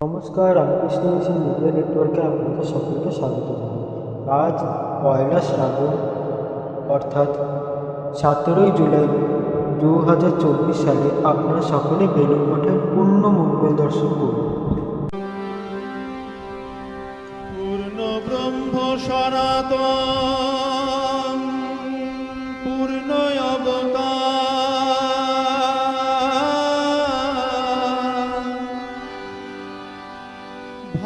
নমস্কার, Ramakrishna mission media নেটওয়ার্কে আপনাদের সকলকে স্বাগত জানাই। আজ পয়লা শ্রাবণ, অর্থাৎ সতেরোই জুলাই দু হাজার চব্বিশ সালে আপনারা সকলে বেলুন মঠের পূর্ণ মঙ্গল দর্শন করুন। পূর্ণ ব্রহ্ম সনাতন।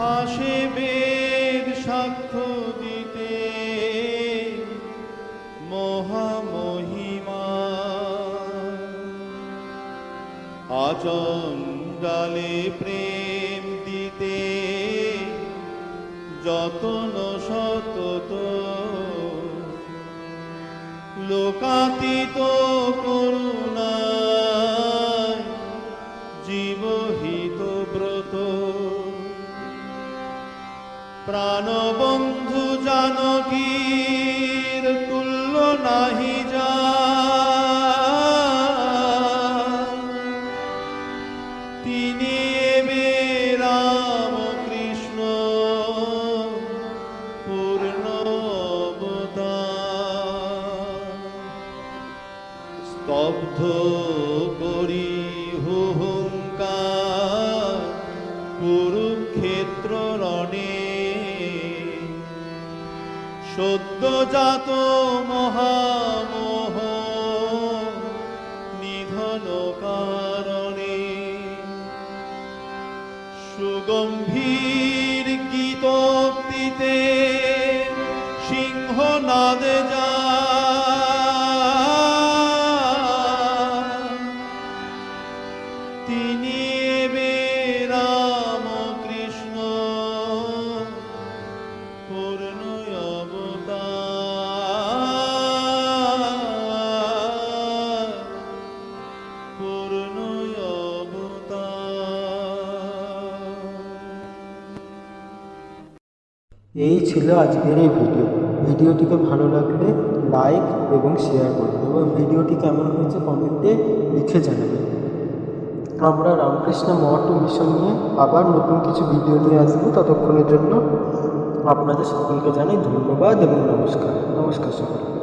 ভাসে বেদ সাক্ষ্য দিতে। মহামহিমা। প্রেম দিতে। যতন সতত লোকাতীত করুণায় জীবহিত ব্রত। প্রাণবন্ধু জানকীর তুল্য নাহি যা তিনি এবে রাম কৃষ্ণ পূর্ণ। স্তব্ধ করি সদ্যজাত মহামোহ। নিধন কারণে সুগম্ভীর গীতোক্তিতে সিংহনাদে যা তিনি এই ছিল আজকের এই ভিডিও ভিডিওটিকে ভালো লাগলে লাইক এবং শেয়ার করবেন এবং ভিডিওটি কেমন হয়েছে কমেন্টে লিখে জানাবেন। আমরা রামকৃষ্ণ মহাটু মিশন নিয়ে আবার নতুন কিছু ভিডিও নিয়ে আসব ততক্ষণের জন্য আপনাদের সকলকে জানাই ধন্যবাদ এবং নমস্কার। নমস্কার সকলকে।